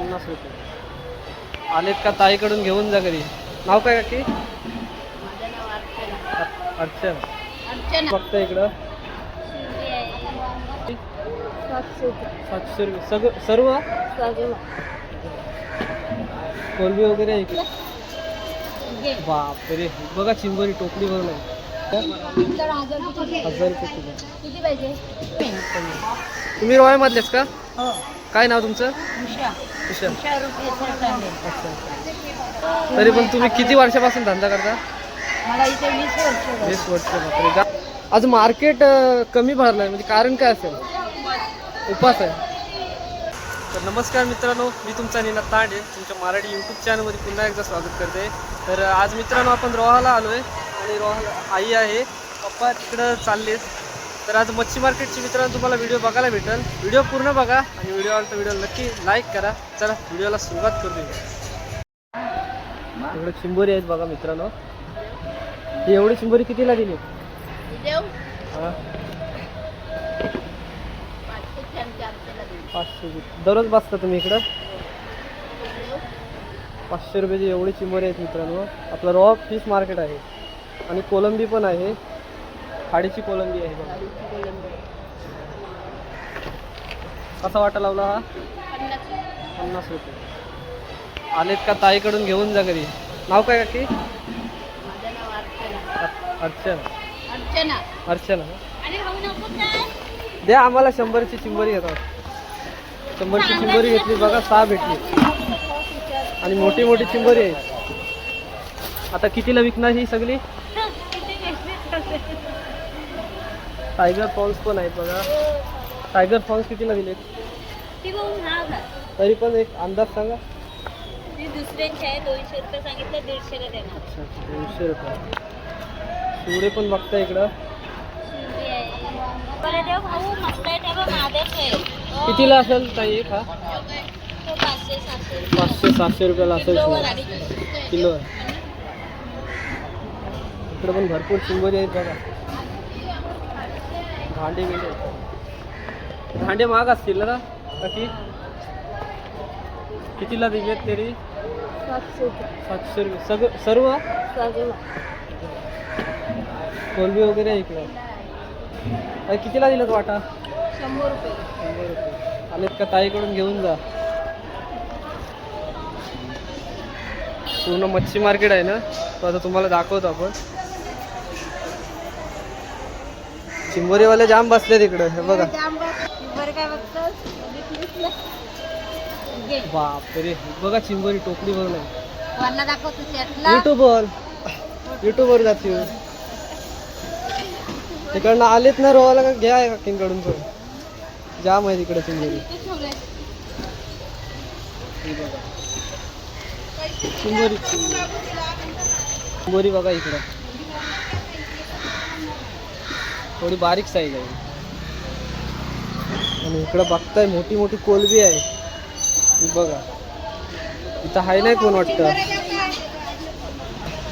पन्नास रुपये. आलेत का ताईकडून घेऊन जा घरी. नाव काय काकी? अर्चना. फक्त इकडं. सातशे सातशे रुपये. सगळं सर्व? कोलबी वगैरे आहे इकडे? बापरे. बघा चिंबोरी टोपली भरून आहे हजार रुपये किलो. किती पाहिजे? तुम्ही रोयामधलेच का? हो. काय नाव तुमचं? उषा. अच्छा. तरी पण तुम्ही किती वर्षापासून धंदा करता? वीस वर्ष बापरे. आज मार्केट कमी भरलं आहे म्हणजे कारण काय असेल? उपास आहे. तर नमस्कार मित्रांनो. मी तुमचा नीना तांडे. तुमच्या मराठी यूट्यूब चॅनलमध्ये पुन्हा एकदा स्वागत करते. तर आज मित्रांनो आपण रोहाला आलो आहे आणि रोहाला आई आहे. पप्पा तिकडं चाललेत. तर आज मच्छी मार्केटची मित्रांनो तुम्हाला व्हिडिओ बघायला भेटेल. व्हिडिओ पूर्ण बघा आणि व्हिडिओ आला तर व्हिडिओ नक्की लाईक करा. चला व्हिडिओला सुरुवात करू एवढं चिंबोरी आहेत बघा मित्रांनो. ही एवढी चिंबोरी कितीला दिली? देऊ. हा. पाचशे देऊ. दररोज बसता तुम्ही इकडं? पाचशे रुपयाची एवढी चिंबोरी आहेत मित्रांनो. आपलं रॉ फिश मार्केट आहे. आणि कोलंबी पण आहे. खाडीची कोलंबी आहे बघा. कसा वाटा लावला हा? पन्नास रुपये. आलेत का ताईकडून घेऊन जा घरी? नाव काय काकी? अर्चना. अर्चना. द्या आम्हाला शंभरची चिंबोरी घेतात. शंभरची चिंबोरी घेतली बघा सहा भेटली. आणि मोठी मोठी चिंबोरी आहे आता कितीला विकणार ही सगळी? टायगर फॉल्स पण आहेत बघा टायगर फॉल्स कितीला दिलेत ती भाऊ महाग आहे. तरी पण एक अंदाज सांगा ती दुसऱ्यांची आहे दोनशे रुपये सांगितलं दीडशेला देणार अच्छा दोनशे रुपये शिवडे पण बघता इकडं. कितीला असेल ताई एक हा पाचशे सातशे रुपयाला असेल किलो आहे इकडे पण भरपूर चिंबोरी आहेत बघा भांडे बिंडे भांडे महाग असतील ना बाकी कितीला दिलेत तरी? सातशे रुपये. सगळं सर्व? कोलबी वगैरे ताई, कितीला दिलं वाटा? शंभर रुपये. शंभर रुपये. आलेत का ताईकडून घेऊन जा. पूर्ण मच्छी मार्केट आहे ना? तो आता तुम्हाला दाखवतो आपण. चिंबोरीवाले जाम बसले तिकडे हे बघा. घे बापरे बघा चिंबोरी टोपली दाखवतो सेटला युट्यूबवर युट्यूबवर जाते. तिकडनं आलेत ना रोवाला का? घ्या काकींकडून पण. जाम आहे तिकडे ही बघा. चिंबोरी चिंबोरी. चिंबोरी बघा इकडं. थोडी बारीक साईज आहे. आणि इकडं बघताय मोठी मोठी कोलबी आहे. ही बघा. इथं हाय नाही कोण वाटतं?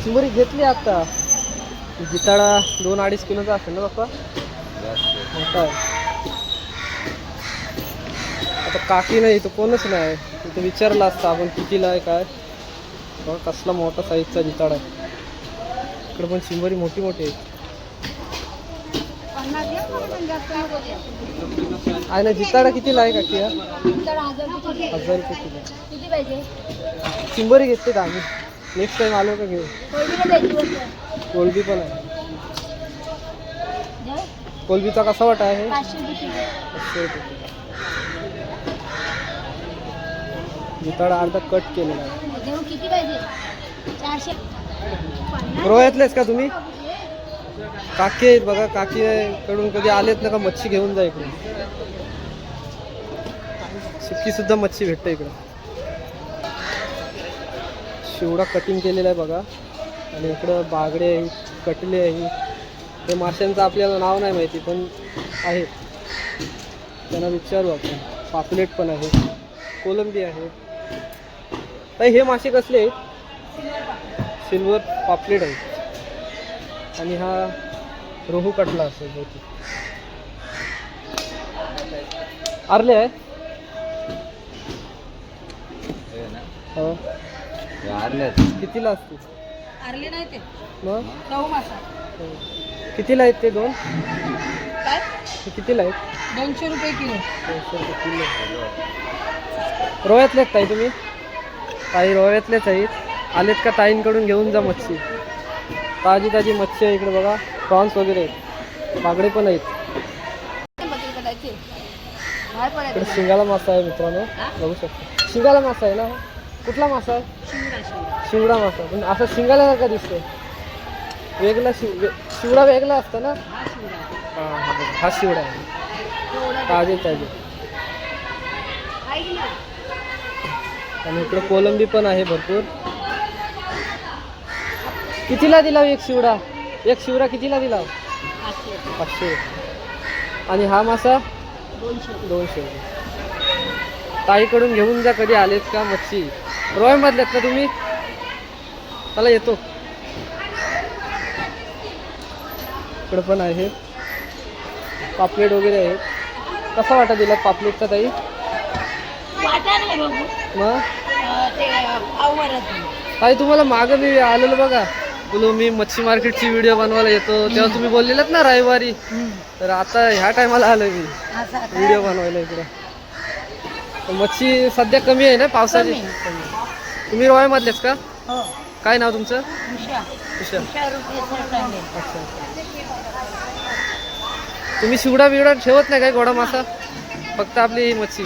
चिंबोरी घेतली आता. जिताडा दोन अडीच किलोचा असेल ना बाप्पा? मोठा आहे. आता काकी नाही इथं कोणच नाही. इथं विचारलं असतं आपण कितीला आहे काय? बघा कसला मोठा साईजचा जिताडा आहे. इकडे पण शिंबरी मोठी मोठी आहे आहे ना जिताडा कितीला आहे काकी हजार रुपये किलो किती पाहिजे चिंबोरी घेतली का आम्ही? नेक्स्ट टाइम आलो का घेऊ. कोलबी पण आहे. कोलबीचा कसा वाटा आहे? पाचशे रुपये. जिताडा अर्धा कट केलेला आहे. रोयातलेच का तुम्ही? काकी आहेत बघा काकी कडून कधी आलेत ना का मच्छी घेऊन जा इकडून. सुकी सुद्धा मच्छी भेटते इकडं. शिवडा कटिंग केलेला आहे बघा. आणि इकडं बागडे आहे कटले आहे. ते माशांचं आपल्याला नाव नाही माहिती पण आहे. त्यांना विचारू आपण. पापलेट पण आहे. कोलंबी आहे. ताई हे मासे कसले आहेत? सिल्वर पापलेट आहे. आणि हा रोहू कटला असेल बहुतेक आरले आहे? हो. आरल्यात कितीला असते आरले नाही ते. मग? गहू मासा. हो. कितीला आहेत ते दोन? काय? ते कितीला आहेत? दोनशे रुपये किलो. दोनशे रुपये किलो. रोह्यातलेच ताई तुम्ही? ताई रोह्यातलेच आहेत. आलेत का ताईंकडून घेऊन जा मच्छी? ताजी ताजी मच्छी आहे इकडे बघा. प्रॉन्स वगैरे आहेत. बागडे पण आहेत. इकडे शिंगाला मासा आहे मित्रांनो. बघू शकतो. शिंगाला मासा आहे ना? कुठला मासा आहे? शिवडा मासा. पण असा शिंगाला का दिसतोय. वेगळा शिव शिवडा वेगळा असतो ना? हा हा शिवडा आहे. ताजे ताजे. आणि इकडे कोलंबी पण आहे भरपूर. कितीला दिला एक शिवडा? एक शिवडा कितीला दिला? पाचशे. आणि हा मासा? दोनशे. ताईकडून घेऊन जा कधी आलेत का मच्छी. रोयमधल्यात का तुम्ही? चला येतो. इकडं पण आहे. पापलेट वगैरे आहेत. कसा वाटा दिला पापलेटचा ताई? मग? ताई तुम्हाला मागं मी आलेलं बघा. बोलो मी मच्छी मार्केटची व्हिडिओ बनवायला येतो. तेव्हा तुम्ही बोललेलात ना रविवारी. तर आता ह्या टायमाला आलोय मी. व्हिडिओ बनवायला इकडे. मच्छी सध्या कमी आहे ना पावसाची. तुम्ही रोयामधलेच का? हो. काय नाव तुमचं? उषा. अच्छा. तुम्ही शिवडा बिवडा ठेवत नाही काय गोडा मासा? फक्त आपली ही मच्छी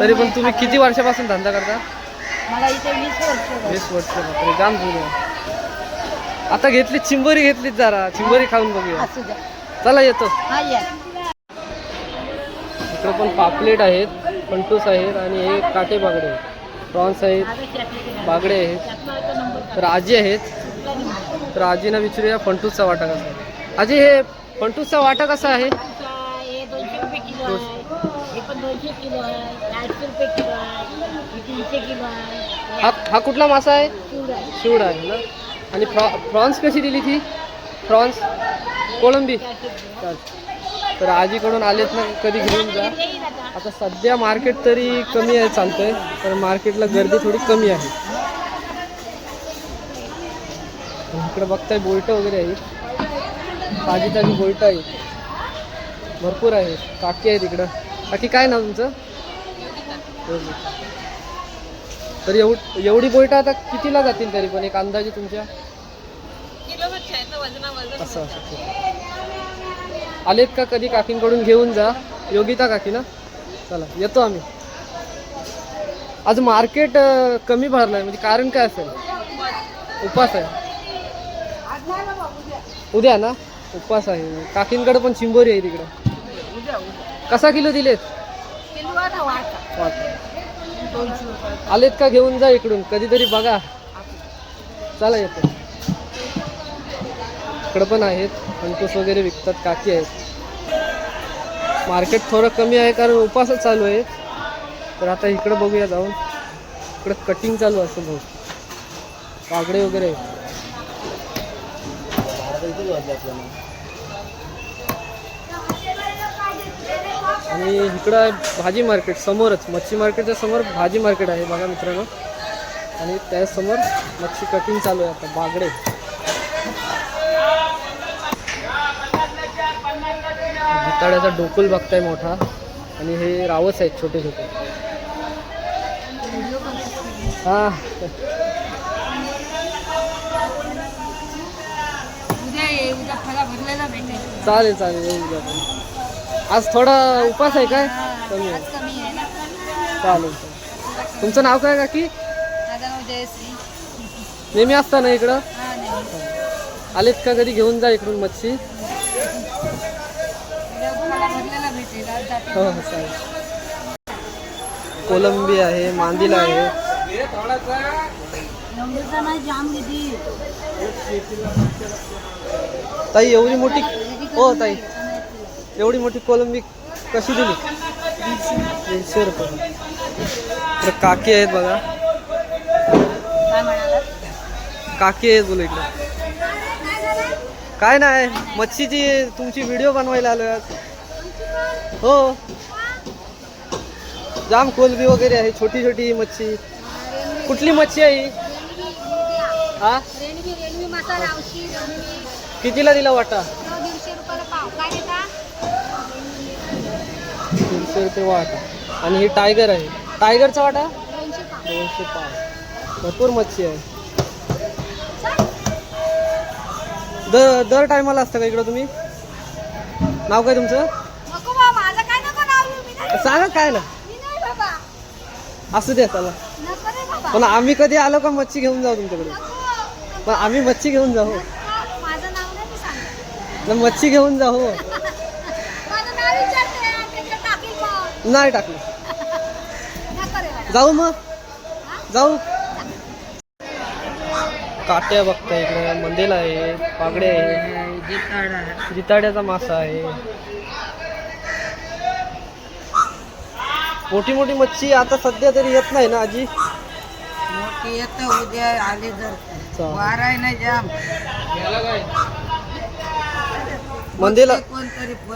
तरी पण तुम्ही किती वर्षापासून धंदा करता? मला इथे वीस वर्ष झाली. वीस वर्ष बापरे जाम जुने. आता घेतली चिंबोरी घेतलीच जरा. चिंबोरी खाऊन बघूया. असू द्या. चला येतो. हा या. इकडे पण पापलेट आहेत पंटूस आहेत आणि हे काटे बागडे आहेत. प्रॉन्स आहेत बागडे आहेत. तर आजी आहेत. तर आजीना विचारूया फंटूसचा वाटा कसा आहे. आजी हे फंटूसचा वाटा कसा आहे? हे दोनशे रुपये किलो आहे. हे पण दोनशे किलो आहे. आठशे रुपये किलो आहे हे आहे हा हा कुठला मासा आहे? शिवडा आहे. शिवडा आहे ना? आणि फ्रॉ प्रॉन्स कशी दिली ती? प्रॉन्स कोळंबी? तर आजीकडून आलेत ना कधी घेऊन जा. आता. आता सध्या मार्केट तरी कमी आहे चालतंय. तर मार्केटला गर्दी थोडी कमी आहे. इकडे बघताय बोलट वगैरे आहेत. ताजी ताजी बोलट आहेत. भरपूर आहेत. काकी आहेत इकडं. काकी काय नाव तुमचं? तर एवढ एवढी बोलट आता कितीला जातील तरी पण? एक अंदाजे तुमच्या? असं असं आहे. आलेत का कधी? काकींकडून घेऊन जा. योगिता काकी ना? चला येतो आम्ही. आज मार्केट कमी भरलंय. म्हणजे कारण काय असेल? उपास आहे. उद्या ना? उपवास आहे. काकींकडे पण चिंबोरी आहे तिकडं. कसा किलो दिलेत. वाटा. आलेत का घेऊन जा इकडून कधीतरी बघा. चला येतो. इकडं पण आहेत पंचवीस वगैरे विकतात काकी आहेत. मार्केट थोडं कमी आहे कारण उपासच चालू आहे. तर आता इकडं बघूया जाऊन. इकडं कटिंग चालू असं भाऊ बागडे वगैरे. आणि इकडं आहे भाजी मार्केट समोरच मच्छी मार्केटच्या समोर भाजी मार्केट आहे बघा मित्रांनो. आणि त्यासमोर मच्छी कटिंग चालू आहे आता बागडे. भिताड्याचा डोकुल बघताय मोठा. आणि हे रावस आहेत छोटे छोटे हा. उद्या उद्या चालेल चालेल आपण. आज थोडा उपास आहे काय? कमी आहे. चालेल तुमचं नाव काय काकी? नेहमी असता ना इकडं? हा नाही आलेत का कधी? घेऊन जा इकडून मच्छी. हो हो चालेल. कोलंबी आहे मांदिला आहे. ताई एवढी मोठी हो ताई. एवढी मोठी कोलंबी कशी दिली? दीडशे रुपये. इकडे काकी आहेत बघा. काकी आहेत बोला इकडे. काय नाही मच्छीची तुमची व्हिडिओ बनवायला आलोय आज. हो. जाम कोलबी वगैरे आहे छोटी छोटी मच्छी. कुठली मच्छी आहे ही? कितीला दिला वाटा? तीनशे रुपये वाटा. आणि ही टायगर आहे. टायगरचा वाटा? दोनशे पाच भरपूर मच्छी आहे. दर दर टायमाला असतं का इकडं तुम्ही? नाव काय तुमचं? सांगा काय ना. असू द्या चला पण आम्ही कधी आलो का मच्छी घेऊन जाऊ तुमच्याकडे? पण आम्ही मच्छी घेऊन जाऊ. मच्छी घेऊन जाऊ माझं नाव विचारते त्याच्यात टाकील मग नाही टाकलं. जाऊ मग. जाऊ. काट्या बघता इकडे. मंदिर आहे. पागडे आहे. जिताड्याचा मासा आहे. मोठी मोठी मच्छी आता सध्या तरी येत नाही ना आजी? मोठी येतं उद्या आले जर. वाराय नाही जाम. मंदिरला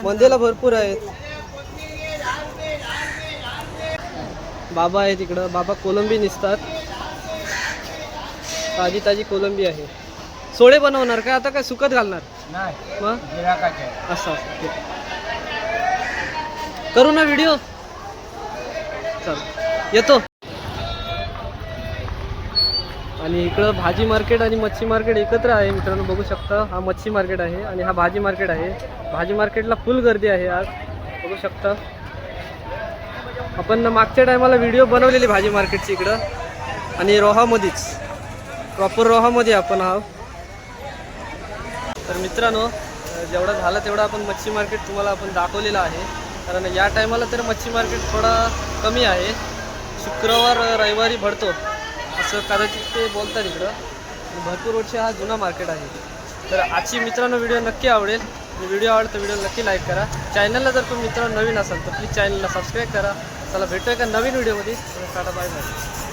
मंदिरला भरपूर आहेत. बाबा आहे तिकडं बाबा कोलंबी निसतात. ताजी ताजी कोलंबी आहे. सोळे बनवणार काय आता काय सुकत घालणार? मग? असं. करू ना व्हिडिओ चल. येतो. आणि इकडं भाजी मार्केट आणि मच्छी मार्केट एकत्र आहे मित्रांनो. बघू शकता हा मच्छी मार्केट आहे आणि हा भाजी मार्केट आहे. भाजी मार्केटला फुल गर्दी आहे आज. बघू शकता. आपण मागच्या टायमाला व्हिडिओ बनवलेली भाजी मार्केटची इकडं. आणि रोहामध्येच. प्रॉपर रोहामध्ये आपण आहो तर मित्रांनो जेवढा जेवढं झालं तेवढं आपण मच्छी मार्केट तुम्हाला आपण दाखवलेलं आहे. कारण या टायमाला तर मच्छी मार्केट थोडा कमी आहे. शुक्रवार रविवारी भरतो. असं कदाचित ते बोलतात इकडं. भरपूर वर्ष हा जुना मार्केट आहे. तर आजची मित्रांनो व्हिडिओ नक्की आवडेल. व्हिडिओ आवडतो व्हिडिओ नक्की लाईक करा. चॅनलला जर तुम्ही मित्रांनो नवीन असाल तर प्लीज चॅनलला सबस्क्राईब करा. चला भेटूया का नवीन व्हिडिओमध्ये? Tata bye bye.